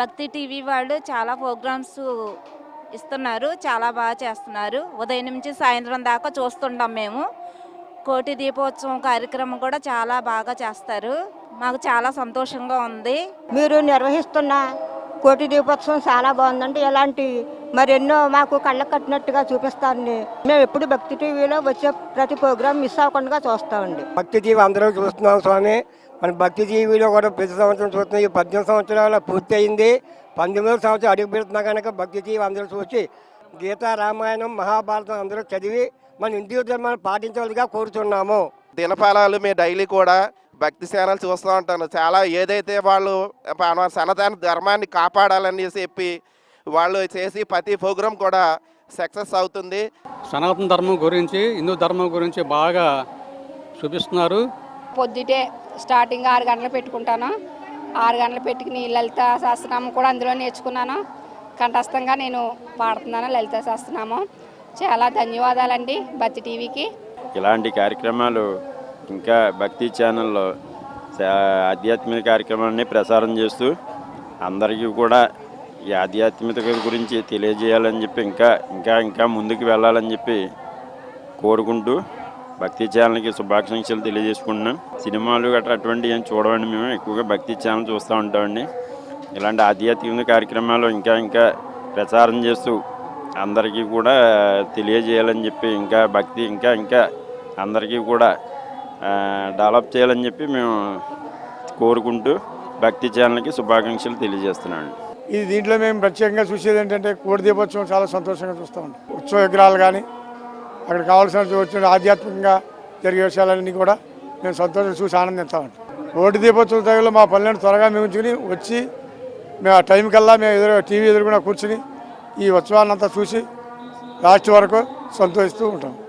భక్తి టీవీ వాళ్ళు చాలా ప్రోగ్రామ్స్ ఇస్తున్నారు చాలా బాగా చేస్తున్నారు. ఉదయం నుంచి సాయంత్రం దాకా చూస్తుంటాం మేము. కోటి దీపోత్సవం కార్యక్రమం కూడా చాలా బాగా చేస్తారు. మాకు చాలా సంతోషంగా ఉంది. మీరు నిర్వహిస్తున్న కోటి దీపోత్సవం చాలా బాగుందండి. ఇలాంటి మరెన్నో మాకు కళ్ళకు కట్టినట్టుగా చూపిస్తారని మేము ఎప్పుడు భక్తి టీవీలో వచ్చే ప్రతి ప్రోగ్రాం మిస్ అవ్వకుండా చూస్తామండి. భక్తి జీవి అందరూ చూస్తున్నాం స్వామి. మన భక్తి జీవిలో కూడా ప్రతి సంవత్సరం చూస్తున్నాం. ఈ పద్దెనిమిది సంవత్సరాల పూర్తి అయింది. పంతొమ్మిదవ సంవత్సరం అడుగు పెడుతున్నా కనుక భక్తి జీవి అందరూ చూసి గీతా రామాయణం మహాభారతం అందరూ చదివి మన హిందూ ధర్మాన్ని పాటించవలసిగా కోరుతున్నాము. దినఫలాలు మేము డైలీ కూడా భక్తి సేనలు చూస్తూ ఉంటాను. చాలా ఏదైతే వాళ్ళు మన సనాతన ధర్మాన్ని కాపాడాలని చెప్పి వాళ్ళు చేసి ప్రతి ప్రోగ్రాం కూడా సక్సెస్ అవుతుంది. సనాతన ధర్మం గురించి హిందూ ధర్మం గురించి బాగా చూపిస్తున్నారు. పొద్దుటే స్టార్టింగ్ ఆరు గంటలు పెట్టుకుంటాను. ఆరు గంటలు పెట్టుకుని లలిత శాస్త్రనామం కూడా అందులో నేర్చుకున్నాను. కంఠస్థంగా నేను పాడుతున్నాను లలిత శాస్త్రనామం. చాలా ధన్యవాదాలండి భక్తి టీవీకి. ఇలాంటి కార్యక్రమాలు ఇంకా భక్తి ఛానల్లో ఆధ్యాత్మిక కార్యక్రమాన్ని ప్రసారం చేస్తూ అందరికీ కూడా ఈ ఆధ్యాత్మికత గురించి తెలియజేయాలని చెప్పి ఇంకా ఇంకా ఇంకా ముందుకు వెళ్ళాలని చెప్పి కోరుకుంటూ భక్తి ఛానల్కి శుభాకాంక్షలు తెలియజేసుకుంటున్నాం. సినిమాలు గట్రా అటువంటి ఏం చూడమండి మేము ఎక్కువగా భక్తి ఛానల్ చూస్తూ ఉంటామండి. ఇలాంటి ఆధ్యాత్మిక కార్యక్రమాలు ఇంకా ఇంకా ప్రచారం చేస్తూ అందరికీ కూడా తెలియజేయాలని చెప్పి ఇంకా భక్తి ఇంకా ఇంకా అందరికీ కూడా డెవలప్ చేయాలని చెప్పి మేము కోరుకుంటూ భక్తి ఛానల్కి శుభాకాంక్షలు తెలియజేస్తున్నాను ఇది దీంట్లో మేము ప్రత్యేకంగా చూసేది ఏంటంటే కోడి దీపోత్సవం చాలా సంతోషంగా చూస్తామండి ఉత్సవ విగ్రహాలు కానీ అక్కడ కావాల్సిన వచ్చిన ఆధ్యాత్మికంగా జరిగే విషయాలన్నీ కూడా మేము సంతోషం చూసి ఆనందిస్తామండి ఓటు దీపోత్సవ దగ్గర మా పనులను త్వరగా మేము వచ్చి మేము ఆ టైం కల్లా మేము ఎదురు టీవీ ఎదురుకుండా కూర్చుని ఈ ఉత్సవాన్ని అంతా చూసి లాస్ట్ వరకు సంతోషిస్తూ ఉంటాం.